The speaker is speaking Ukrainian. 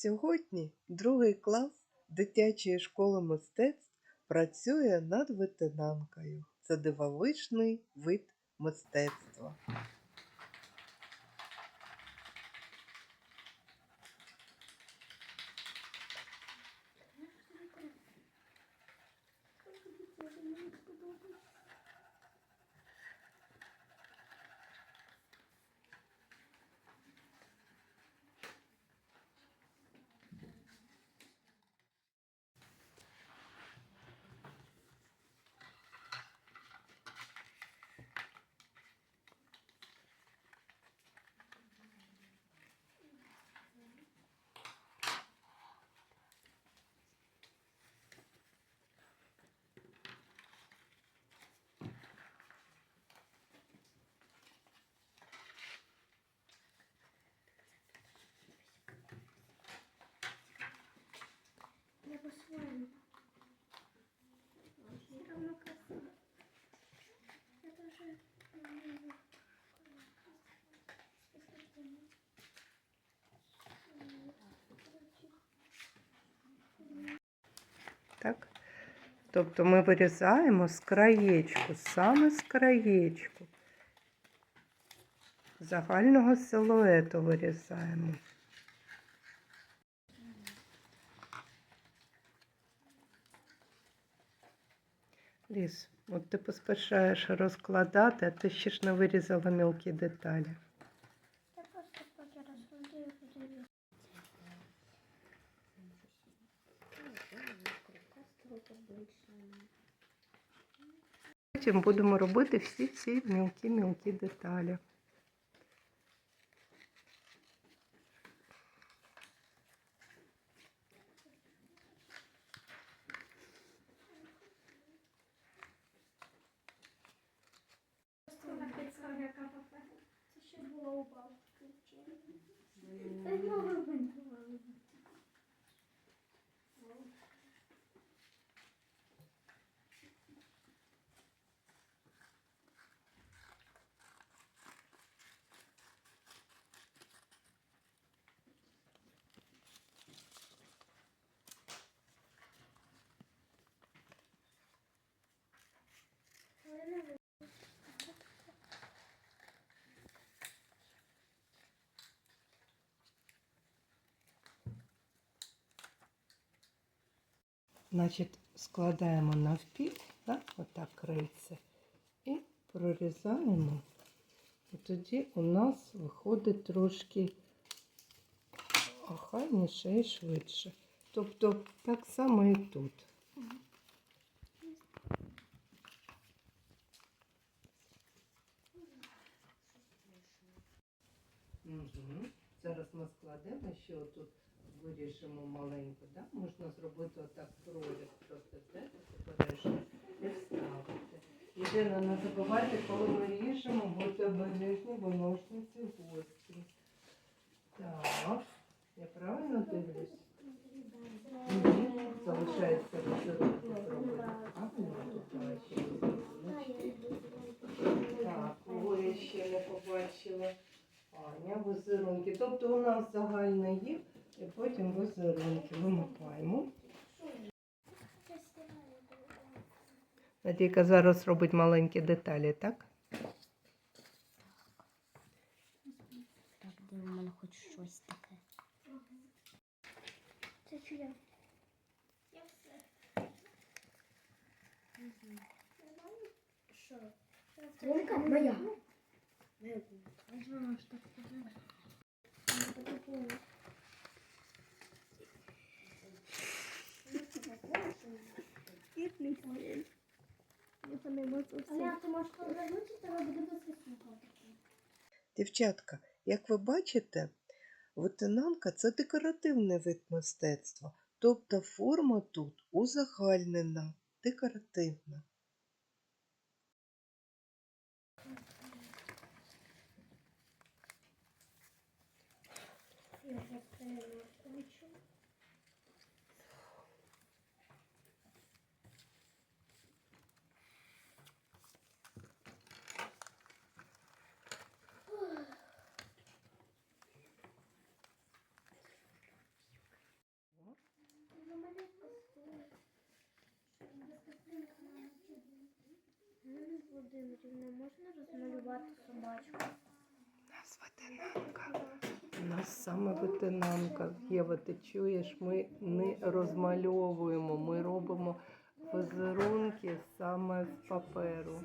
Сьогодні другий клас дитячої школи мистецтв працює над ветенанкою. Це дивовижний вид мистецтва. Тобто ми вирізаємо з краєчку, саме з краєчку. Загального силуету вирізаємо. Ліс, от ти поспішаєш розкладати, а ти ще ж не вирізала мілкі деталі. Я просто поки розкладаю, подивлюсь. Потім будемо робити всі ці мілкі-мілкі деталі. Це ще було у Значить, складаємо навпіл, так, отак крильце, і прорізаємо. І тоді у нас виходить трошки охайніше і швидше. Тобто так само і тут. Угу. Зараз ми складемо, ще тут виріжемо маленьку, да? можна зробити отак проріз, просто взяти обережно і вставити. Єдине, не забувайте, коли ми ріжемо, будьте обережні, бо ножниці гострі. Так, я правильно дивлюсь? Залишається візерунки зробити. Візеруночки. Так, кого ще не побачила. Аня, візерунки. Тобто у нас загальне є, і потім візерунки вимикаємо. Надійка зараз робить маленькі деталі, так? Так, де у мене хоч щось таке. Це чия? Я все. Нормально? Що? Гумка моя. Аня, ти можеш повернутися, буде досить слухати. Дівчатка, як ви бачите, ветенанка це декоративний вид мистецтва. Тобто форма тут узагальнена, декоративна. Я закрила очі. Володимирівна, можна розмалювати собачку? Нас ветенанка. У нас саме ветенанка. Єва, ти чуєш, ми не розмальовуємо, ми робимо візерунки саме з паперу.